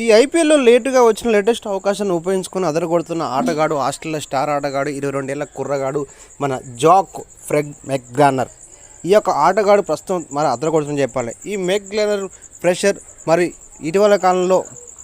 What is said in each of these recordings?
ఈ ఐపీఎల్లో లేటుగా వచ్చిన లేటెస్ట్ అవకాశాన్ని ఉపయోగించుకొని అదరగొడుతున్న ఆటగాడు ఆస్ట్రేలియా స్టార్ ఆటగాడు ఇరవై రెండేళ్ళ కుర్రగాడు మన జాక్ ఫ్రెగ్ మెక్గ్రానర్. ఈ యొక్క ఆటగాడు ప్రస్తుతం మరి అదరగొడుతుందని చెప్పాలి. ఈ మెక్గ్రానర్ ప్రెషర్ మరి ఇటీవల కాలంలో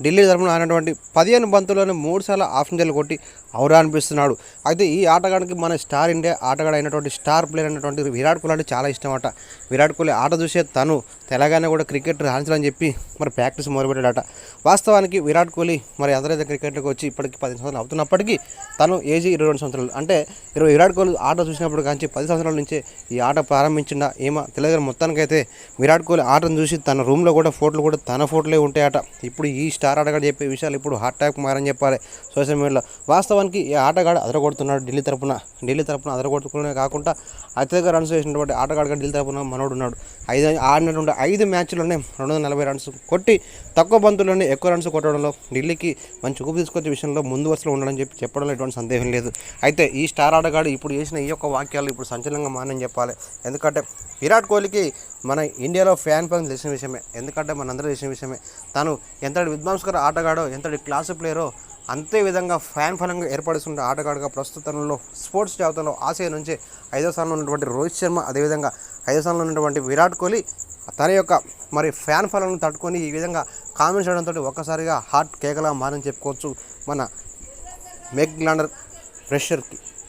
ఢిల్లీ తరఫున ఆడినటువంటి పదిహేను బంతుల్లోనే మూడు సార్లు ఆఫ్ జల్ కొట్టి ఔరా అనిపిస్తున్నాడు. అయితే ఈ ఆటగాడికి మన స్టార్ ఇండియా ఆటగాడు అయినటువంటి స్టార్ ప్లేయర్ అయినటువంటి విరాట్ కోహ్లీ అంటే చాలా ఇష్టం అట. విరాట్ కోహ్లీ ఆట చూసే తను తెలంగాణ కూడా క్రికెట్ రాణించాలని చెప్పి మరి ప్రాక్టీస్ మొదలుపెట్టాడట. వాస్తవానికి విరాట్ కోహ్లీ మరి అందరైతే క్రికెట్కి వచ్చి ఇప్పటికి పది సంవత్సరాలు అవుతున్నప్పటికీ తను ఏజీ ఇరవై రెండు సంవత్సరాలు. అంటే ఇరవై విరాట్ కోహ్లీ ఆట చూసినప్పుడు కానీ పది సంవత్సరాల నుంచే ఈ ఆట ప్రారంభించిన ఏమో తెలియదు మొత్తానికైతే విరాట్ కోహ్లీ ఆటను చూసి తన రూమ్లో కూడా ఫోటోలు కూడా తన ఫోటోలే ఉంటాయట. ఇప్పుడు ఈ స్టార్ ఆటగాడు చెప్పే విషయాలు ఇప్పుడు హాట్ టాక్ మారని చెప్పాలి. సోషల్ మీడియాలో వాస్తవానికి ఈ ఆటగాడు అదరగొడుతున్నాడు ఢిల్లీ తరపున. ఢిల్లీ తరపున అదరగొట్టుకునే కాకుండా అత్యధిక రన్స్ వేసినటువంటి ఆటగాడుగా ఢిల్లీ తరపున మనోడు ఉన్నాడు ఐదు ఆడినటువంటి ఐదు మ్యాచ్లోనే రెండు వందల నలభై రన్స్ కొట్టి తక్కువ బంతుల్లోనే ఎక్కువ రన్స్ కొట్టడంలో ఢిల్లీకి మంచి ఊపు తీసుకొచ్చే విషయంలో ముందు వరుసలో ఉండడం చెప్పి చెప్పడంలో ఎటువంటి సందేహం లేదు. అయితే ఈ స్టార్ ఆటగాడు ఇప్పుడు చేసిన ఈ యొక్క వాక్యాలు ఇప్పుడు సంచలనంగా మానని చెప్పాలి. ఎందుకంటే విరాట్ కోహ్లీకి మన ఇండియాలో ఫ్యాన్ ఫన్ తెలిసిన విషయమే. ఎందుకంటే మనందరూ తెలిసిన విషయమే. తను ఎంతటి విధ్వంసకర ఆటగాడో ఎంతటి క్లాసు ప్లేయరో అంతే విధంగా ఫ్యాన్ ఫలంగా ఏర్పడుతున్న ఆటగాడుగా ప్రస్తుతంలో స్పోర్ట్స్ జాబితాలో ఆసియా నుంచి ఐదో స్థానంలో ఉన్నటువంటి రోహిత్ శర్మ అదేవిధంగా ఐదో స్థానంలో ఉన్నటువంటి విరాట్ కోహ్లీ తన యొక్క మరి ఫ్యాన్ ఫలను తట్టుకొని ఈ విధంగా కామెంట్స్ చేయడంతో ఒక్కసారిగా హార్ట్ కేకలా మారని చెప్పుకోవచ్చు మన మెగ్ లాండర్ ప్రెషర్కి